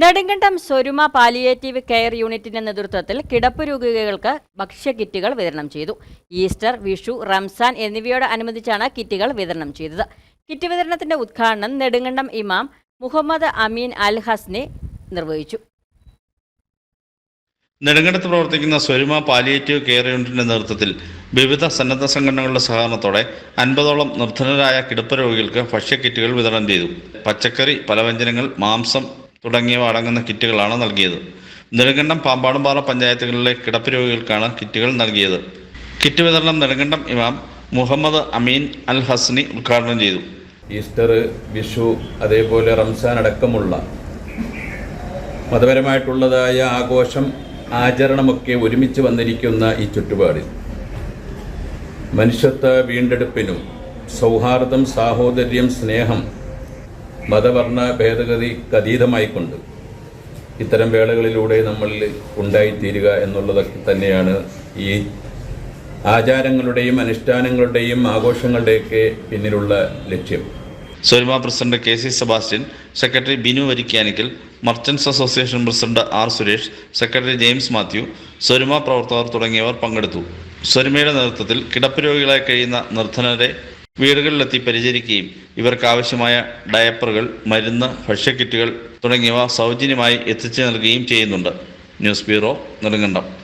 Nedumkandam Swaruma palliative care യൂണിറ്റിന്റെ നേതൃത്വത്തിൽ കിടപ്പ് രോഗികൾക്ക് ഭക്ഷ്യക്കിറ്റുകൾ വിതരണം ചെയ്തു. ഈസ്റ്റർ വിഷു റംസാൻ എന്നിവയോട് അനുബന്ധിച്ചാണ് കിറ്റുകൾ വിതരണം ചെയ്തത്. കിറ്റ് വിതരണത്തിന്റെ ഉദ്ഘാടനം നെടുങ്കണ്ടം ഇമാം മുഹമ്മദ് അമീൻ അൽ ഹസ്നെ നിർവഹിച്ചു. നെടുങ്കണ്ടത്ത് പ്രവർത്തിക്കുന്ന സ്വരുമ പാലിയേറ്റീവ് കെയർ യൂണിറ്റിന്റെ നേതൃത്വത്തിൽ വിവിധ സന്നദ്ധ സംഘടനകളുടെ സഹകരണത്തോടെ അൻപതോളം നിർധനരായ കിടപ്പ് രോഗികൾക്ക് ഭക്ഷ്യക്കിറ്റുകൾ വിതരണം ചെയ്തു. പച്ചക്കറി പലവ്യഞ്ജനങ്ങൾ മാംസം തുടങ്ങിയവ അടങ്ങുന്ന കിറ്റുകളാണ് നൽകിയത്. നെടുങ്കണ്ടം പാമ്പാടുംപാറ പഞ്ചായത്തുകളിലെ കിടപ്പ് രോഗികൾക്കാണ് കിറ്റുകൾ നൽകിയത്. കിറ്റ് വിതരണം നെടുങ്കണ്ടം ഇമാം മുഹമ്മദ് അമീൻ അൽ ഹസ്നി ഉദ്ഘാടനം ചെയ്തു. ഈസ്റ്റർ വിഷു അതേപോലെ റംസാൻ അടക്കമുള്ള മതപരമായിട്ടുള്ളതായ ആഘോഷം ആചരണമൊക്കെ ഒരുമിച്ച് വന്നിരിക്കുന്ന ഈ ചുറ്റുപാടിൽ മനുഷ്യത്വ വീണ്ടെടുപ്പിനും സൗഹാർദ്ദം സാഹോദര്യം സ്നേഹം മതവർണ ഭേദഗതിക്ക് അതീതമായിക്കൊണ്ട് ഇത്തരം വേളകളിലൂടെ നമ്മളിൽ ഉണ്ടായിത്തീരുക എന്നുള്ളതൊക്കെ തന്നെയാണ് ഈ ആചാരങ്ങളുടെയും അനുഷ്ഠാനങ്ങളുടെയും ആഘോഷങ്ങളുടെയൊക്കെ പിന്നിലുള്ള ലക്ഷ്യം. Swaruma president K C Sebastian secretary Binu Varikkanickal merchants association president R Suresh secretary James Mathew Swaruma പ്രവർത്തകർ തുടങ്ങിയവർ പങ്കെടുത്തു. സ്വരുമയുടെ നേതൃത്വത്തിൽ കിടപ്പ് രോഗികളായി കഴിയുന്ന നിർധനരെ വീടുകളിലെത്തി പരിചരിക്കുകയും ഇവർക്ക് ആവശ്യമായ ഡയപ്പറുകൾ മരുന്ന് ഭക്ഷ്യക്കിറ്റുകൾ തുടങ്ങിയവ സൗജന്യമായി എത്തിച്ചു നൽകുകയും ചെയ്യുന്നുണ്ട്. News bureau Nedumkandam.